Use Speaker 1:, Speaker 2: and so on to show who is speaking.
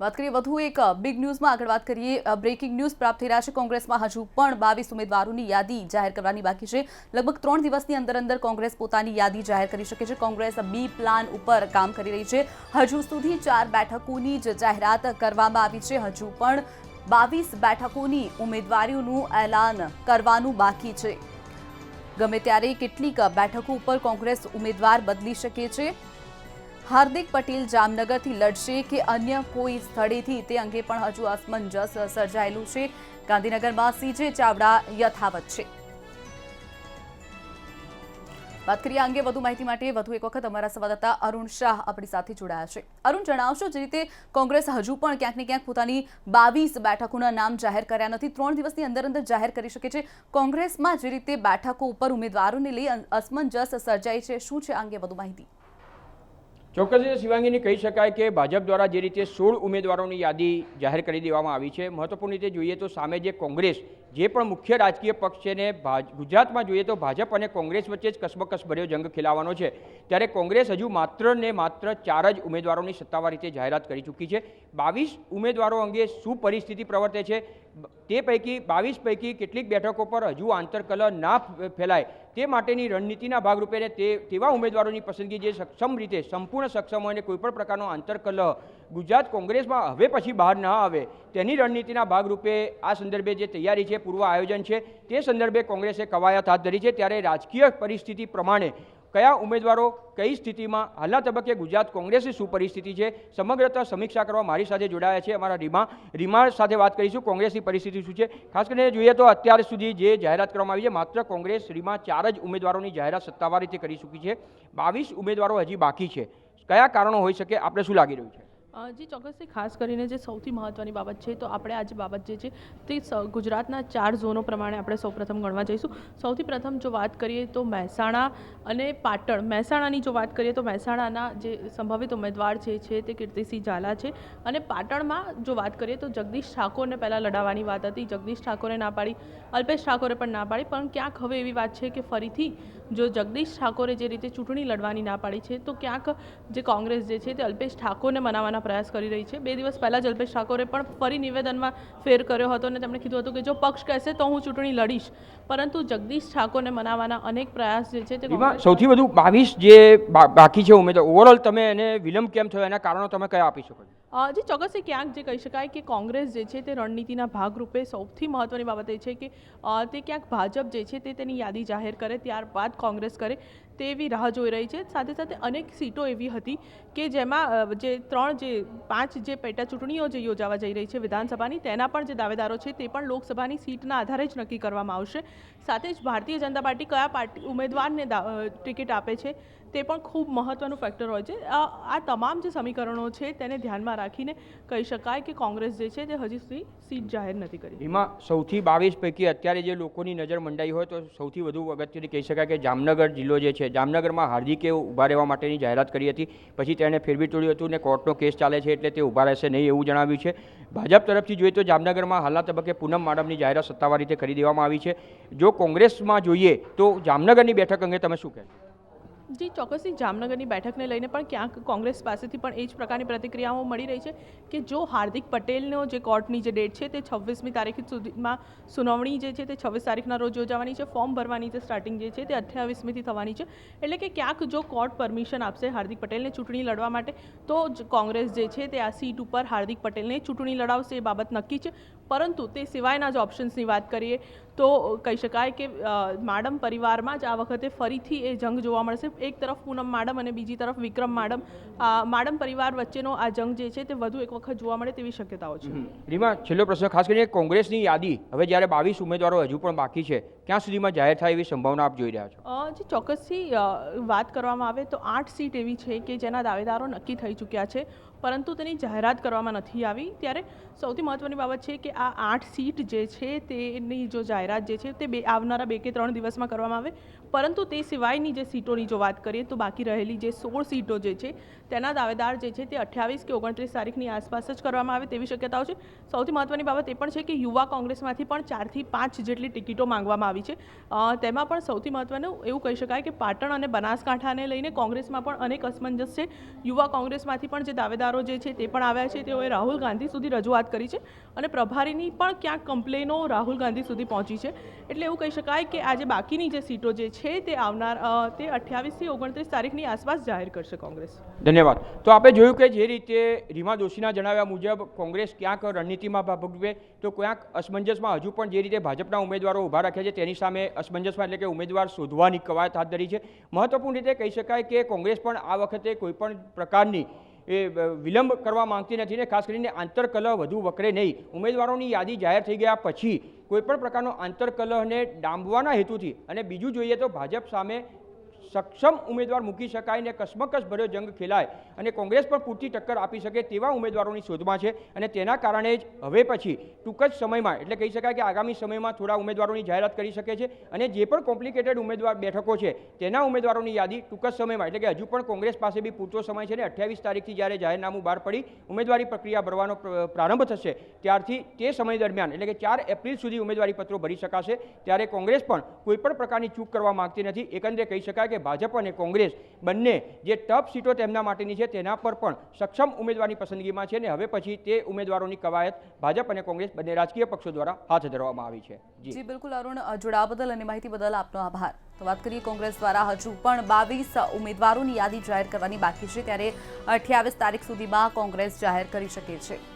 Speaker 1: વાત કરીએ વધુ એક બિગ ન્યૂઝમાં આગળ વાત કરીએ. બ્રેકિંગ ન્યૂઝ પ્રાપ્ત થઈ રહ્યા છે. કોંગ્રેસમાં હજુ પણ બાવીસ ઉમેદવારોની યાદી જાહેર કરવાની બાકી છે. લગભગ ત્રણ દિવસની અંદર અંદર કોંગ્રેસ પોતાની યાદી જાહેર કરી શકે છે. કોંગ્રેસ બી પ્લાન ઉપર કામ કરી રહી છે. હજુ સુધી ચાર બેઠકોની જ જાહેરાત કરવામાં આવી છે. હજુ પણ બાવીસ બેઠકોની ઉમેદવારીઓનું એલાન કરવાનું બાકી છે. ગમે ત્યારે કેટલીક બેઠકો ઉપર કોંગ્રેસ ઉમેદવાર બદલી શકે છે. હાર્દિક પટેલ જામનગરથી લડશે કે અન્ય કોઈ સ્થળેથી? તે અંગે પણ હજુ અસમંજસ સર્જાયેલું છે. ગાંધીનગરમાં સીજે ચાવડા યથાવત છે. વાત કરીએ અંગે વધુ માહિતી માટે વધુ એક વખત અમારા સંવાદદાતા અરુણ શાહ આપણી સાથે જોડાયા છે. અરુણ, જણાવશો જે રીતે કોંગ્રેસ હજુ પણ ક્યાંક ને ક્યાંક પોતાની બાવીસ બેઠકોના નામ જાહેર કર્યા નથી. ત્રણ દિવસની અંદર અંદર જાહેર કરી શકે છે. કોંગ્રેસમાં જે રીતે બેઠકો ઉપર ઉમેદવારોને લઈ અસમંજસ સર્જાઈ છે, શું છે અંગે વધુ માહિતી?
Speaker 2: ચોક્કસ રીતે શિવાંગીની કહી શકાય કે ભાજપ દ્વારા જે રીતે સોળ ઉમેદવારોની યાદી જાહેર કરી દેવામાં આવી છે, મહત્વપૂર્ણ રીતે જોઈએ તો સામે જે કોંગ્રેસ, જે પણ મુખ્ય રાજકીય પક્ષ છે ને ગુજરાતમાં જોઈએ તો ભાજપ અને કોંગ્રેસ વચ્ચે જ કસબકસ ભર્યો જંગ ખેલાવાનો છે. ત્યારે કોંગ્રેસ હજુ માત્ર ને માત્ર ચાર જ ઉમેદવારોની સત્તાવાર રીતે જાહેરાત કરી ચૂકી છે. બાવીસ ઉમેદવારો અંગે શું પરિસ્થિતિ પ્રવર્તે છે? તે પૈકી બાવીસ પૈકી કેટલીક બેઠકો પર હજુ આંતરકલહ ના ફેલાય. તે માટેની રણનીતિના ભાગરૂપે તે, તેવા ઉમેદવારોની પસંદગી જે સક્ષમ રીતે, સંપૂર્ણ સક્ષમ હોય અને કોઈપણ પ્રકારનો આંતરકલહ ગુજરાત કોંગ્રેસમાં હવે પછી બહાર ના આવે, તેની રણનીતિના ભાગરૂપે આ સંદર્ભે જે તૈયારી છે, પૂર્વ આયોજન છે, તે સંદર્ભે કોંગ્રેસે કવાયત હાથ ધરી છે. ત્યારે રાજકીય પરિસ્થિતિ પ્રમાણે કયા ઉમેદવારો કઈ સ્થિતિમાં? હાલના તબક્કે ગુજરાત કોંગ્રેસની શું પરિસ્થિતિ છે? સમગ્રતા સમીક્ષા કરવા મારી સાથે જોડાયા છે અમારા રીમા. રીમા સાથે વાત કરીશું કોંગ્રેસની પરિસ્થિતિ શું છે? ખાસ કરીને જોઈએ તો અત્યાર સુધી જે જાહેરાત કરવામાં આવી છે, માત્ર કોંગ્રેસ રીમા ચાર જ ઉમેદવારોની જાહેરાત સત્તાવાર રીતે કરી ચૂકી છે. બાવીસ ઉમેદવારો હજી બાકી છે. કયા કારણો હોઈ શકે? આપણે શું લાગી રહ્યું છે?
Speaker 3: જી ચોક્કસથી ખાસ કરીને જે સૌથી મહત્ત્વની બાબત છે, તો આપણે આજે બાબત જે છે, તે ગુજરાતના ચાર ઝોનો પ્રમાણે આપણે સૌપ્રથમ ગણવા જઈશું. સૌથી પ્રથમ જો વાત કરીએ તો મહેસાણા અને પાટણ. મહેસાણાની જો વાત કરીએ તો મહેસાણાના જે સંભવિત ઉમેદવાર છે છે, તે કીર્તિસિંહ ઝાલા છે. અને પાટણમાં જો વાત કરીએ તો જગદીશ ઠાકોરને પહેલાં લડાવવાની વાત હતી. જગદીશ ઠાકોરે ના પાડી, અલ્પેશ ઠાકોરે પણ ના પાડી. પણ ક્યાંક હવે એવી વાત છે કે ફરીથી જો જગદીશ ઠાકોરે જે રીતે ચૂંટણી લડવાની ના પાડી છે તો ક્યાંક જે કોંગ્રેસ જે છે તે અલ્પેશ ઠાકોરને મનાવવાના પ્રયાસ કરી રહી છે. બે દિવસ પહેલાં જ અલ્પેશ ઠાકોરે પણ ફરી નિવેદનમાં ફેર કર્યો હતો અને તેમણે કીધું હતું કે જો પક્ષ કહેશે તો હું ચૂંટણી લડીશ. પરંતુ જગદીશ ઠાકોરને મનાવવાના અનેક પ્રયાસ જે છે તે
Speaker 2: સૌથી વધુ બાવીસ જે બાકી છે ઉમેદવાર ઓવરઓલ તમે એને વિલંબ કેમ થયો? એના કારણો તમે કયા આપી શકો છો?
Speaker 3: જે ચોક્કસ ક્યાંક જે કહી શકાય કે કોંગ્રેસ જે છે તે રણનીતિના ભાગરૂપે સૌથી મહત્ત્વની બાબત એ છે કે તે ક્યાંક ભાજપ જે છે તે તેની યાદી જાહેર કરે, ત્યારબાદ કોંગ્રેસ કરે. તેવી રાહ જોઈ રહી છે. સાથે સાથે અનેક સીટો એવી હતી કે જેમાં જે ત્રણ, જે પાંચ, જે પેટા ચૂંટણીઓ જે યોજાવા જઈ રહી છે વિધાનસભાની, તેના પણ જે દાવેદારો છે તે પણ લોકસભાની સીટના આધારે જ નક્કી કરવામાં આવશે. સાથે જ ભારતીય જનતા પાર્ટી કયા પાર્ટી ઉમેદવારને ટિકિટ આપે છે તે પણ ખૂબ મહત્ત્વનું ફેક્ટર હોય છે. આ આ તમામ જે સમીકરણો છે તેને ધ્યાનમાં રાખીને કહી શકાય કે કોંગ્રેસ જે છે તે હજી સુધી સીટ જાહેર નથી કરી
Speaker 2: એમાં સૌથી બાવીસ પૈકી અત્યારે જે લોકોની નજર મંડાઈ હોય તો સૌથી વધુ અગત્યની કહી શકાય કે જામનગર જિલ્લો જે છે જામનગરમાં હાર્દિકે ઊભા રહેવા માટેની જાહેરાત કરી હતી. પછી તેણે ફેરવી તોડ્યું હતું ને કોર્ટનો કેસ ચાલે છે એટલે તે ઊભા રહેશે નહીં એવું જણાવ્યું છે. ભાજપ તરફથી જોઈએ તો જામનગરમાં હાલના તબક્કે પૂનમ માડમની જાહેરાત સત્તાવાર રીતે કરી દેવામાં આવી છે. જો કોંગ્રેસમાં જોઈએ તો જામનગરની બેઠક અંગે તમે શું કહેશો?
Speaker 3: જી, ચોક્કસથી જામનગરની બેઠકને લઈને પણ ક્યાંક કોંગ્રેસ પાસેથી પણ એ જ પ્રકારની પ્રતિક્રિયાઓ મળી રહી છે કે જો હાર્દિક પટેલનો જે કોર્ટની જે ડેટ છે તે છવ્વીસમી તારીખ સુધીમાં સુનાવણી જે છે તે છવ્વીસ તારીખના રોજ યોજાવાની છે, ફોર્મ ભરવાની જે સ્ટાર્ટિંગ જે છે તે અઠ્યાવીસમીથી થવાની છે. એટલે કે ક્યાંક જો કોર્ટ પરમિશન આપશે હાર્દિક પટેલને ચૂંટણી લડવા માટે, તો કોંગ્રેસ જે છે તે આ સીટ ઉપર હાર્દિક પટેલને ચૂંટણી લડાવશે એ બાબત નક્કી છે. પરંતુ તે સિવાયના જ ઓપ્શન્સની વાત કરીએ તો કહી શકાય કે માડમ પરિવારમાં જ આ વખતે ફરીથી એ જંગ જોવા મળશે. એક તરફ પૂનમ માડમ અને બીજી તરફ વિક્રમ માડમ માડમ પરિવાર વચ્ચેનો આ જંગ જે છે તે વધુ એક વખત જોવા મળે તેવી શક્યતાઓ છે.
Speaker 2: રીમા છેલ્લો પ્રશ્ન ખાસ કરીને કોંગ્રેસની યાદી હવે જ્યારે બાવીસ ઉમેદવારો હજુ પણ બાકી છે ક્યાં સુધીમાં જાહેર થાય એવી સંભાવના આપ જોઈ રહ્યા છો?
Speaker 3: જે ચોક્કસથી વાત કરવામાં આવે તો આઠ સીટ એવી છે કે જેના દાવેદારો નક્કી થઈ ચૂક્યા છે. પરંતુ તેની જાહેરાત કરવામાં નથી આવી. ત્યારે સૌથી મહત્ત્વની બાબત છે કે આ આઠ સીટ જે છે તેની જો જાહેરાત જે છે તે બે આવનારા બે કે ત્રણ દિવસમાં કરવામાં આવે. પરંતુ તે સિવાયની જે સીટોની જો વાત કરીએ તો બાકી રહેલી જે સોળ સીટો જે છે, તેના દાવેદાર જે છે તે અઠ્યાવીસ કે ઓગણત્રીસ તારીખની આસપાસ જ કરવામાં આવે તેવી શક્યતાઓ છે. સૌથી મહત્ત્વની બાબત એ પણ છે કે યુવા કોંગ્રેસમાંથી પણ ચારથી પાંચ જેટલી ટિકિટો માંગવામાં આવી છે. તેમાં પણ સૌથી મહત્ત્વનું એવું કહી શકાય કે પાટણ અને બનાસકાંઠાને લઈને કોંગ્રેસમાં પણ અનેક અસમંજસ છે. યુવા કોંગ્રેસમાંથી પણ જે દાવેદારો જે છે તે પણ આવ્યા છે. તેઓએ રાહુલ ગાંધી સુધી રજૂઆત કરી છે અને પ્રભારીની પણ ક્યાંક કમ્પ્લેનો રાહુલ ગાંધી સુધી પહોંચી છે. એટલે એવું કહી શકાય કે આજે બાકીની જે સીટો જે છે તે આવનાર તે અઠ્યાવીસથી ઓગણત્રીસ તારીખની આસપાસ જાહેર કરશે કોંગ્રેસ.
Speaker 2: ધન્યવાદ. તો આપણે જોયું કે જે રીતે રીમા દોશીના જણાવ્યા મુજબ કોંગ્રેસ ક્યાંક રણનીતિમાં ભાગવે તો ક્યાંક અસમંજસમાં હજુ પણ જે રીતે ભાજપના ઉમેદવારો ઊભા રાખ્યા છે તેની સામે અસમંજસમાં એટલે કે ઉમેદવાર શોધવાની કવાયત હાથ ધરી છે. મહત્વપૂર્ણ રીતે કહી શકાય કે કોંગ્રેસ પણ આ વખતે કોઈપણ પ્રકારની એ વિલંબ કરવા માંગતી નથી ને ખાસ કરીને આંતરકલહ વધુ વકરે નહીં. ઉમેદવારોની યાદી જાહેર થઈ ગયા પછી કોઈપણ પ્રકારનો આંતરકલહને ડામવાના હેતુથી અને બીજું જોઈએ તો ભાજપ સામે સક્ષમ ઉમેદવાર મૂકી શકાય ને કસમકસ ભર્યો જંગ ખેલાય અને કોંગ્રેસ પણ પૂરતી ટક્કર આપી શકે તેવા ઉમેદવારોની શોધમાં છે અને તેના કારણે જ હવે પછી ટૂંક જ સમયમાં, એટલે કહી શકાય કે આગામી સમયમાં થોડા ઉમેદવારોની જાહેરાત કરી શકે છે અને જે પણ કોમ્પ્લિકેટેડ ઉમેદવાર બેઠકો છે તેના ઉમેદવારોની યાદી ટૂંક જ સમયમાં, એટલે કે હજુ પણ કોંગ્રેસ પાસે બી પૂરતો સમય છે ને અઠ્યાવીસ તારીખથી જ્યારે જાહેરનામું બહાર પડી, ઉમેદવારી પ્રક્રિયા ભરવાનો પ્રારંભ થશે, ત્યારથી તે સમય દરમિયાન, એટલે કે ચાર એપ્રિલ સુધી ઉમેદવારી પત્રો ભરી શકાશે, ત્યારે કોંગ્રેસ પણ કોઈપણ પ્રકારની ચૂક કરવા માંગતી નથી. એકંદરે કહી શકાય કે ભાજપ અને કોંગ્રેસ બંને જે ટફ સીટો તેમના માટેની છે તેના પર પણ સક્ષમ ઉમેદવારની પસંદગીમાં છે ને હવે પછી તે ઉમેદવારોની કવાયત ભાજપ અને કોંગ્રેસ બંને રાજકીય પક્ષો દ્વારા હાથ ધરવામાં આવી છે. જી.
Speaker 1: બિલકુલ, અરુણ જોડાવા બદલ અને માહિતી બદલ આપનો આભાર. તો વાત કરીએ કોંગ્રેસ દ્વારા હજુ પણ બાવીસ ઉમેદવારોની યાદી જાહેર કરવાની બાકી છે, ત્યારે અઠ્યાવીસ તારીખ સુધીમાં કોંગ્રેસ જાહેર કરી શકે છે.